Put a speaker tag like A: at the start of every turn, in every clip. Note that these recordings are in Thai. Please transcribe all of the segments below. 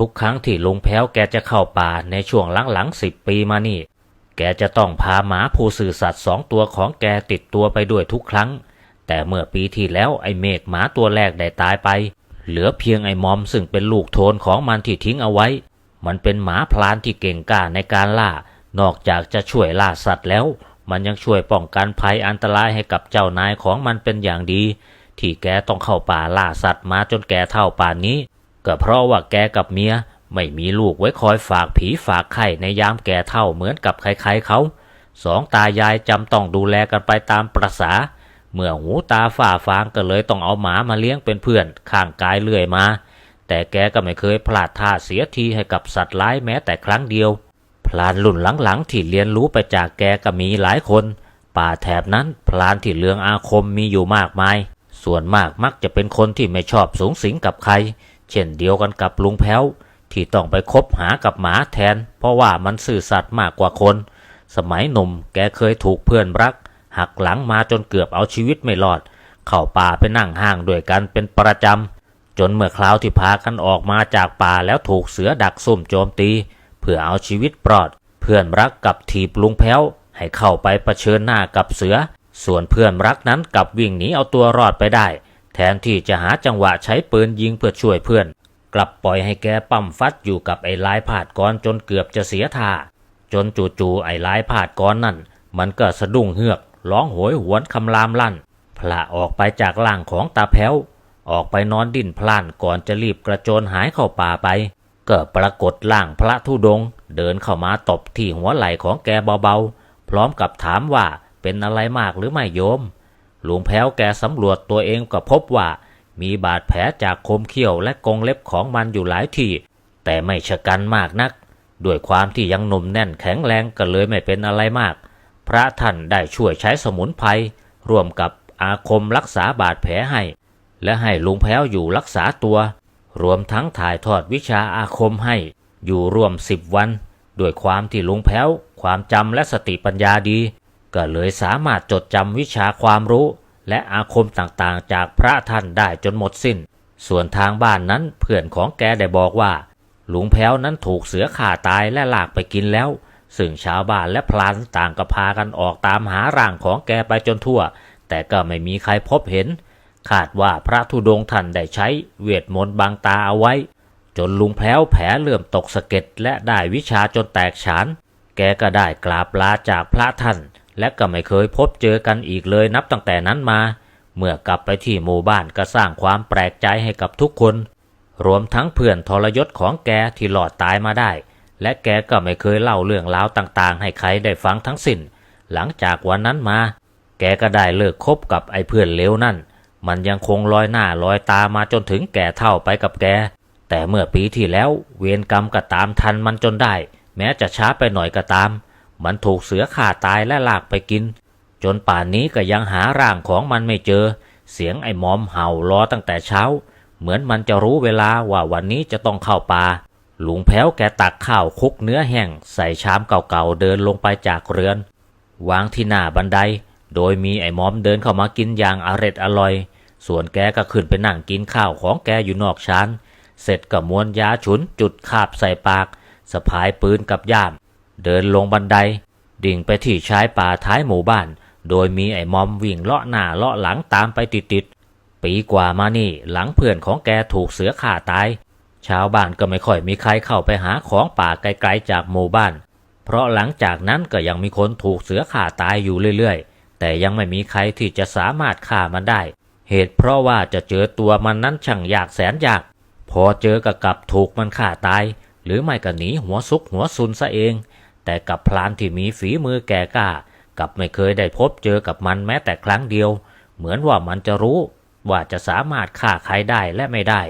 A: ทุกครั้งที่ลุงแพ้วแกจะเข้าป่าในช่วงหลังๆสิบปีมานี่ แกจะต้องพาหมาผู้สื่อสัตว์สองตัวของแกติดตัวไปด้วยทุกครั้ง แต่เมื่อปีที่แล้วไอ้เมฆหมาตัวแรกได้ตายไป เหลือเพียงไอ้มอมซึ่งเป็นลูกโทนของมันที่ทิ้งเอาไว้ มันเป็นหมาพลานที่เก่งกล้าในการล่า นอกจากจะช่วยล่าสัตว์แล้ว มันยังช่วยป้องกันภัยอันตรายให้กับเจ้านายของมันเป็นอย่างดี ที่แกต้องเข้าป่าล่าสัตว์มาจนแกเท่าป่านนี้ ก็เพราะว่าแกกับเมียไม่มีลูกไว้คอยฝากผีฝากไข่ในยามแก่เท่าเหมือนกับใครๆเขา สองตายายจำต้องดูแลกันไปตามประษา เมื่อหูตาฝ่าฟางก็เลยต้องเอาหมามาเลี้ยงเป็นเพื่อนข้างกายเลื่อยมา แต่แกก็ไม่เคยพลาดท่าเสียทีให้กับสัตว์ร้ายแม้แต่ครั้งเดียว พลานรุ่นหลังๆที่เรียนรู้ไปจากแกก็มีหลายคน ป่าแถบนั้นพลานที่เลืองอาคมมีอยู่มากมาย ส่วนมากมักจะเป็นคนที่ไม่ชอบสูงสิงกับใคร เช่นเดียวกันกับลุงแพ้วที่ต้องไปคบหากับหมาแทน เพราะว่ามันซื่อสัตย์มากกว่าคน สมัยหนุ่มแกเคยถูกเพื่อนรัก หักหลังมาจนเกือบเอาชีวิตไม่รอด เข้าป่าไปนั่งห้างด้วยกันเป็นประจำ จนเมื่อคราวที่พากันออกมาจากป่าแล้วถูกเสือดักซุ่มโจมตี เพื่อเอาชีวิตปลอด เพื่อนรักกับถีบลุงแพ้ว ให้เข้าไปเผชิญหน้ากับเสือ ส่วนเพื่อนรักนั้นกลับวิ่งหนีเอาตัวรอดไปได้ แทนที่จะหาจังหวะใช้ปืนยิงเพื่อช่วยเพื่อน กลับปล่อยให้แกปั้มฟัดอยู่กับไอ้ลายผาดกรจนเกือบจะเสียท่า จนจู่ๆไอ้ลายผาดกรนั่น มันก็สะดุ้งเฮือกร้องโหยหวนคำรามลั่นพละออกไปจากล่างของตาแพ้ว ออกไปนอนดิ้นพล่านก่อนจะรีบกระโจนหายเข้าป่าไป ก็ปรากฏร่างพระธุดง เดินเข้ามาตบที่หัวไหล่ของแกเบาๆ พร้อมกับถามว่าเป็นอะไรมากหรือไม่โยม ลวงแพ้วแกสำรวจตัวเองก็พบว่า มีบาดแผลจากคมเขี้ยวและกรงเล็บของมันอยู่หลายที่ แต่ไม่ชะกันมากนัก ด้วยความที่ยังหนุ่มแน่นแข็งแรงก็เลยไม่เป็นอะไรมาก พระท่านได้ช่วยใช้สมุนไพรร่วมกับอาคมรักษาบาดแผลให้ และให้ลุงแพ้วอยู่รักษาตัว รวมทั้งถ่ายทอดวิชาอาคมให้ อยู่ร่วมสิบวัน ด้วยความที่ลุงแพ้ว ความจำและสติปัญญาดี ก็เลยสามารถจดจำวิชาความรู้ และอาคมต่างๆ จากพระท่านได้จนหมดสิ้น ส่วนทางบ้านนั้นเพื่อนของแกได้บอกว่าลุงแพ้วนั้นถูกเสือข่าตายและลากไปกินแล้ว ซึ่งชาวบ้านและพลานต่างก็พากันออกตามหาร่างของแกไปจนทั่ว แต่ก็ไม่มีใครพบเห็น คาดว่าพระธุดงค์ท่านได้ใช้เวทมนต์บังตาเอาไว้ จนลุงแพ้วแผลเลื่อมตกสะเก็ดและได้วิชาจนแตกฉาน แกก็ได้กราบลาจากพระท่าน และก็ไม่เคยพบเจอกันอีกเลยนับตั้งแต่นั้นมา เมื่อกลับไปที่หมู่บ้านก็สร้างความแปลกใจให้กับทุกคน รวมทั้งเพื่อนทรยศของแกที่หลอดตายมาได้ และแกก็ไม่เคยเล่าเรื่องราวต่างๆ ให้ใครได้ฟังทั้งสิ้น หลังจากวันนั้นมา แกก็ได้เลิกคบกับไอ้เพื่อนเลวนั่น มันยังคงลอยหน้าลอยตามาจนถึงแก่เท่าไปกับแก แต่เมื่อปีที่แล้วเวรกรรมก็ตามทันมันจนได้ แม้จะช้าไปหน่อยก็ตาม มันถูกเสือข่าตายและลากไปกิน จนป่านนี้ก็ยังหาร่างของมันไม่เจอ เสียงไอ้มอมเห่ารอตั้งแต่เช้า เหมือนมันจะรู้เวลาว่าวันนี้จะต้องเข้าป่าลุงแพ้วแกตักข้าวคุกเนื้อแห้งใส่ชามเก่าๆเดินลงไปจากเรือน วางที่หน้าบันได โดยมีไอ้มอมเดินเข้ามากินอย่างอร็ดอร่อย ส่วนแกก็ขึ้นไปนั่งกินข้าวของแกอยู่นอกชานเสร็จก็ม้วนยาฉุนจุดคาบใส่ปากสะพายปืนกับย่าม เดินลงบันได ดิ่งไปที่ชายป่าท้ายหมู่บ้าน โดยมีไอ้มอมวิ่งเลาะหน้าเลาะหลังตามไปติดๆปีกว่ามานี่หลังเพื่อนของแกถูกเสือข่าตาย ชาวบ้านก็ไม่ค่อยมีใครเข้าไปหาของป่าไกลๆจากหมู่บ้าน เพราะหลังจากนั้นก็ยังมีคนถูกเสือข่าตายอยู่เรื่อยๆ แต่ยังไม่มีใครที่จะสามารถฆ่ามันได้ เหตุเพราะว่าจะเจอตัวมันนั้นช่างยากแสนยากพอเจอกับกับถูกมันฆ่าตาย หรือไม่ก็หนีหัวซุกหัวซุนซะเอง แต่กับพลานที่มีฝีมือแก่กล้ากับไม่เคยได้พบเจอกับมันแม้แต่ครั้งเดียว เหมือนว่ามันจะรู้ว่าจะสามารถฆ่าใครได้และไม่ได้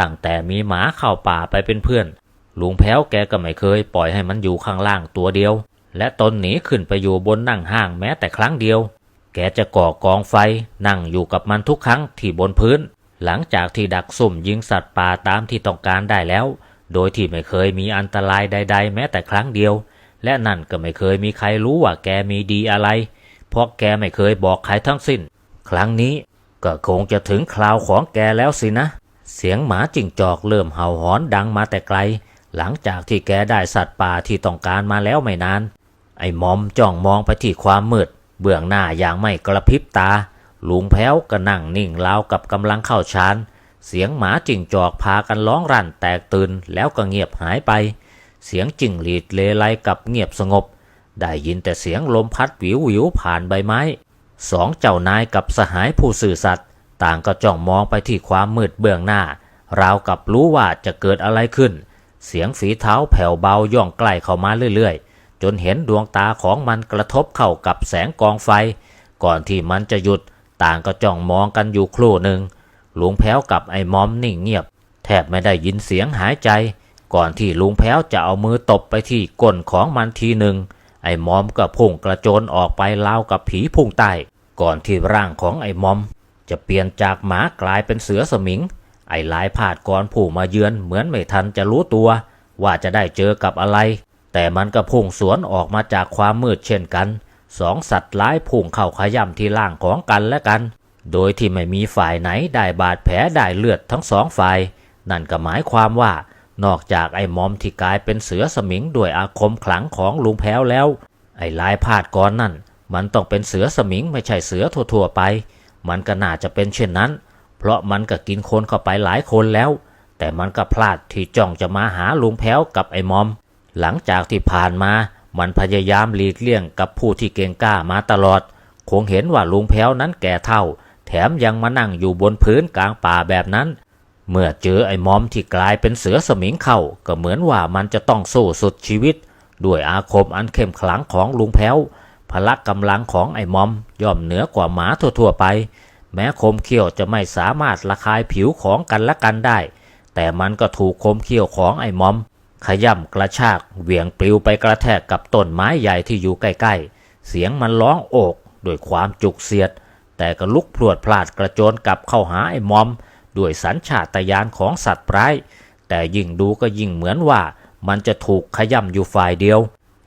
A: ตั้งแต่มีหมาเข้าป่าไปเป็นเพื่อน ลุงแพ้วแกก็ไม่เคยปล่อยให้มันอยู่ข้างล่างตัวเดียว และตนหนีขึ้นไปอยู่บนนั่งห้างแม้แต่ครั้งเดียว แกจะก่อกองไฟนั่งอยู่กับมันทุกครั้งที่บนพื้น หลังจากที่ดักสุ่มยิงสัตว์ป่าตามที่ต้องการได้แล้ว โดยที่ไม่เคยมีอันตรายใด ๆ แม้แต่ครั้งเดียว และนั่นก็ไม่เคยมีใครรู้ว่าแกมีดีอะไร เพราะแกไม่เคยบอกใครทั้งสิ้น ครั้งนี้ก็คงจะถึงคราวของแกแล้วสินะ เสียงหมาจิ้งจอกเริ่มเห่าหอนดังมาแต่ไกล หลังจากที่แกได้สัตว์ป่าที่ต้องการมาแล้วไม่นาน ไอ้มอมจ้องมองไปที่ความมืด เบื้องหน้าอย่างไม่กระพริบตา ลุงแพ้วก็นั่งนิ่งราวกับกำลังเข้าฌานเสียงหมาจิ้งจอกพากันร้องรั่นแตกตื่นแล้วก็เงียบหายไป เสียงจิ้งหรีดเลไลกับเงียบสงบ ได้ยินแต่เสียงลมพัดวิววิวผ่านใบไม้ สองเจ้านายกับสหายผู้สื่อสัตย์ต่างก็จ้องมองไปที่ความมืดเบื้องหน้า ราวกับรู้ว่าจะเกิดอะไรขึ้น เสียงฝีเท้าแผ่วเบาย่องใกล้เข้ามาเรื่อยๆ จนเห็นดวงตาของมันกระทบเข้ากับแสงกองไฟ ก่อนที่มันจะหยุด ต่างก็จ้องมองกันอยู่ครู่หนึ่งหลุงแพ้วกับไอ้มอมนิ่งเงียบ แทบไม่ได้ยินเสียงหายใจ ก่อนที่ลุงแพ้วจะเอามือตบไปที่ก้นของมันทีหนึ่ง ไอ้มอมก็พุ่งกระโจนออกไปราวกับผีพุ่งใต้ก่อนที่ร่างของไอ้มอม จะเปลี่ยนจากหมากลายเป็นเสือสมิง ไอ้หลายผาดก่อนผู้มาเยือนเหมือนไม่ทันจะรู้ตัว ว่าจะได้เจอกับอะไร แต่มันก็พุ่งสวนออกมาจากความมืดเช่นกันสองสัตว์ร้ายพุ่งเข้าขย่ำที่ร่างของกันและกัน โดยที่ไม่มีฝ่ายไหนได้บาดแผลได้เลือดทั้งสองฝ่าย นั่นก็หมายความว่า นอกจากไอ้มอมที่กลายเป็นเสือสมิงด้วยอาคมขลังของลุงแพ้วแล้ว ไอ้ลายพาดก่อนนั่น มันต้องเป็นเสือสมิงไม่ใช่เสือทั่วๆไป มันก็น่าจะเป็นเช่นนั้น เพราะมันก็กินคนเข้าไปหลายคนแล้ว แต่มันก็พลาดที่จ้องจะมาหาลุงแพ้วกับไอ้มอม หลังจากที่ผ่านมา มันพยายามหลีกเลี่ยงกับผู้ที่เก่งกล้ามาตลอด คงเห็นว่าลุงแพ้วนั้นแก่เท่า แถมยังมานั่งอยู่บนพื้นกลางป่าแบบนั้น เมื่อเจอไอ้มอมที่กลายเป็นเสือสมิงเข้าก็เหมือนว่ามันจะต้องสู้สุดชีวิต ด้วยอาคมอันเข้มขลังของลุงแพ้ว พละกำลังของไอ้มอมย่อมเหนือกว่าหมาทั่วๆไป แม้คมเขี้ยวจะไม่สามารถระคายผิวของกันและกันได้ แต่มันก็ถูกคมเขี้ยวของไอ้มอม ขย่ำกระชากเหวี่ยงปลิวไปกระแทกกับต้นไม้ใหญ่ที่อยู่ใกล้ๆ เสียงมันร้องโอกด้วยความจุกเสียด แต่ก็ลุกพรวดพลาดกระโจนกลับเข้าหาไอ้มอม ด้วยสัญชาตญาณของสัตว์ร้าย แต่ยิ่งดูก็ยิ่งเหมือนว่ามันจะถูกขย่ำอยู่ฝ่ายเดียว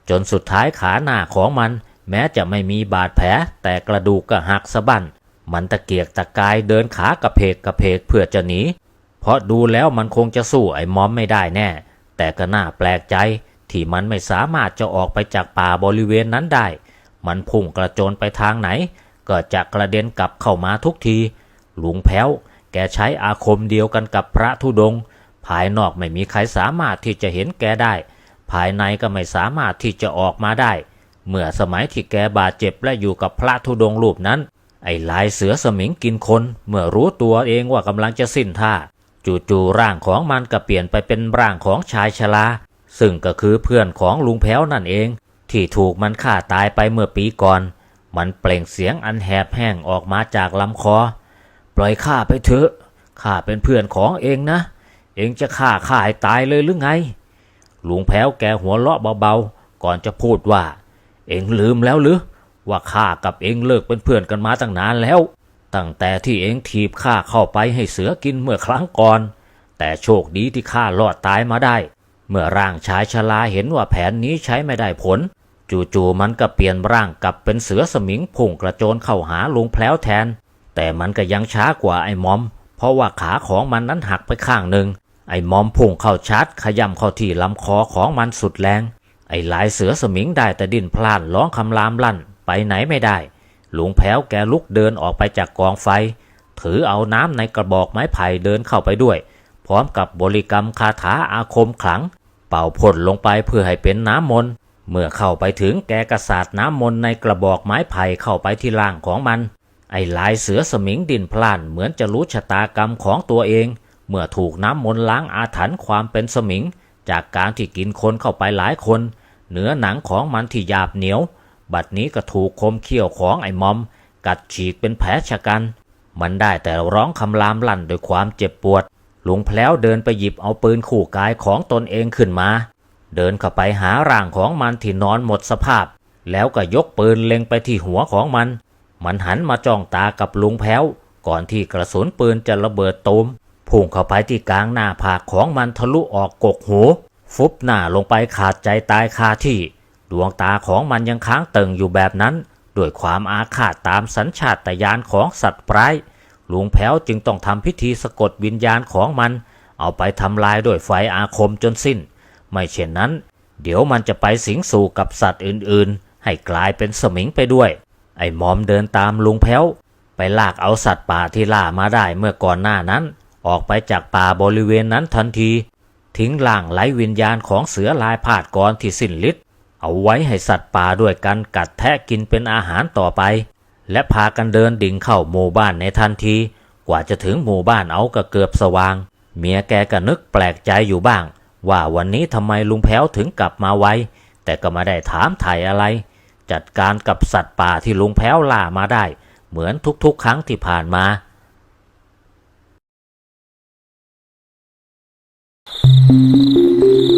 A: จนสุดท้ายขาหน้าของมัน แม้จะไม่มีบาดแผล แต่กระดูกก็หักสะบั้นมันตะเกียกตะกายเดินขากระเพกกระเพกเพื่อจะหนี เพราะดูแล้วมันคงจะสู้ไอ้มอมไม่ได้แน่ แต่ก็น่าแปลกใจที่มันไม่สามารถจะออกไปจากป่าบริเวณนั้นได้ มันพุ่งกระโจนไปทางไหน ก็จะกระเด็นกลับเข้ามาทุกที หลวงแพ้ว แกใช้อาคมเดียวกันกับพระธุดง ภายนอกไม่มีใครสามารถที่จะเห็นแกได้ ภายในก็ไม่สามารถที่จะออกมาได้ เมื่อสมัยที่แกบาดเจ็บและอยู่กับพระธุดงรูปนั้น ไอ้ลายเสือสมิงกินคน เมื่อรู้ตัวเองว่ากำลังจะสิ้นท่า จู่ๆร่างของมันก็เปลี่ยนไปเป็นร่างของชายชราซึ่งก็คือเพื่อนของลุงแพ้วนั่นเอง ที่ถูกมันฆ่าตายไปเมื่อปีก่อน มันเปล่งเสียงอันแหบแห้งออกมาจากลำคอ ล่อยข้าไปเถอะข้าเป็นเพื่อนของเองนะ เองจะฆ่าข้าให้ตายเลยหรือไง ลุงแพ้วแกหัวเราะเบาๆ ก่อนจะพูดว่า เองลืมแล้วหรือว่าข้ากับเองเลิกเป็นเพื่อนกันมาตั้งนานแล้ว ตั้งแต่ที่เองถีบข้าเข้าไปให้เสือกินเมื่อครั้งก่อน แต่โชคดีที่ข้ารอดตายมาได้ เมื่อร่างชายชราเห็นว่าแผนนี้ใช้ไม่ได้ผล จู่ๆมันก็เปลี่ยนร่างกลับเป็นเสือสมิงพุ่งกระโจนเข้าหาลุงแพลวแทน แต่มันก็ยังช้ากว่าไอ้มอม เพราะว่าขาของมันนั้นหักไปข้างหนึ่ง ไอ้มอมพุ่งเข้าชาร์จขย่ำเข้าที่ลำคอของมันสุดแรง ไอ้ลายเสือสมิงได้แต่ดิ้นพล่านร้องคำรามลั่นไปไหนไม่ได้ หลุงแพ้วแกลุกเดินออกไปจากกองไฟ ถือเอาน้ำในกระบอกไม้ไผ่เดินเข้าไปด้วย พร้อมกับบริกรรมคาถาอาคมขลัง เป่าพ่นลงไปเพื่อให้เป็นน้ำมนต์เมื่อเข้าไปถึงแกกระสาดน้ำมนต์ในกระบอกไม้ไผ่เข้าไปที่ล่างของมัน ไอ้ลายเสือสมิงดินพล่านเหมือนจะรู้ชะตากรรมของตัวเอง เมื่อถูกน้ำมนต์ล้างอาถรรพ์ความเป็นสมิง จากการที่กินคนเข้าไปหลายคน เนื้อหนังของมันที่หยาบเหนียว บัดนี้ก็ถูกคมเขี้ยวของไอ้มอม กัดฉีกเป็นแผลชะกัน มันได้แต่ร้องคำรามลั่นด้วยความเจ็บปวดลุงแพล้วเดินไปหยิบเอาปืนขู่กายของตนเองขึ้นมา เดินเข้าไปหาร่างของมันที่นอนหมดสภาพ แล้วก็ยกปืนเล็งไปที่หัวของมัน มันหันมาจ้องตากับลุงแพ้ว ก่อนที่กระสุนปืนจะระเบิดตูมพุ่งเข้าไปที่กลางหน้าผากของมันทะลุออกกกหู ฟุบหน้าลงไปขาดใจตายคาที่ ดวงตาของมันยังค้างเติงอยู่แบบนั้น ด้วยความอาฆาตตามสัญชาตญาณของสัตว์ร้ายลุงแพ้วจึงต้องทำพิธีสะกดวิญญาณของมัน เอาไปทำลายด้วยไฟอาคมจนสิ้น ไม่เช่นนั้น เดี๋ยวมันจะไปสิงสู่กับสัตว์อื่นๆ ให้กลายเป็นสมิงไปด้วย ไอ้หมอมเดินตามลุงแพ้ว ไปลากเอาสัตว์ป่าที่ล่ามาได้เมื่อก่อนหน้านั้น ออกไปจากป่าบริเวณนั้นทันที ทิ้งล่างไร้วิญญาณของเสือลายพาดกรที่สิ้นฤทธิ์เอาไว้ให้สัตว์ป่าด้วยกันกัดแทะกินเป็นอาหารต่อไป และพากันเดินดิ่งเข้าหมู่บ้านในทันที กว่าจะถึงหมู่บ้านเอาก็เกือบสว่าง เมียแกก็นึกแปลกใจอยู่บ้าง ว่าวันนี้ทำไมลุงแพ้วถึงกลับมาไวแต่ก็ไม่ได้ถามไถ่อะไร จัดการกับสัตว์ป่าที่ลุงแพ้วล่ามาได้ เหมือนทุกๆ ครั้งที่ผ่านมา
B: เ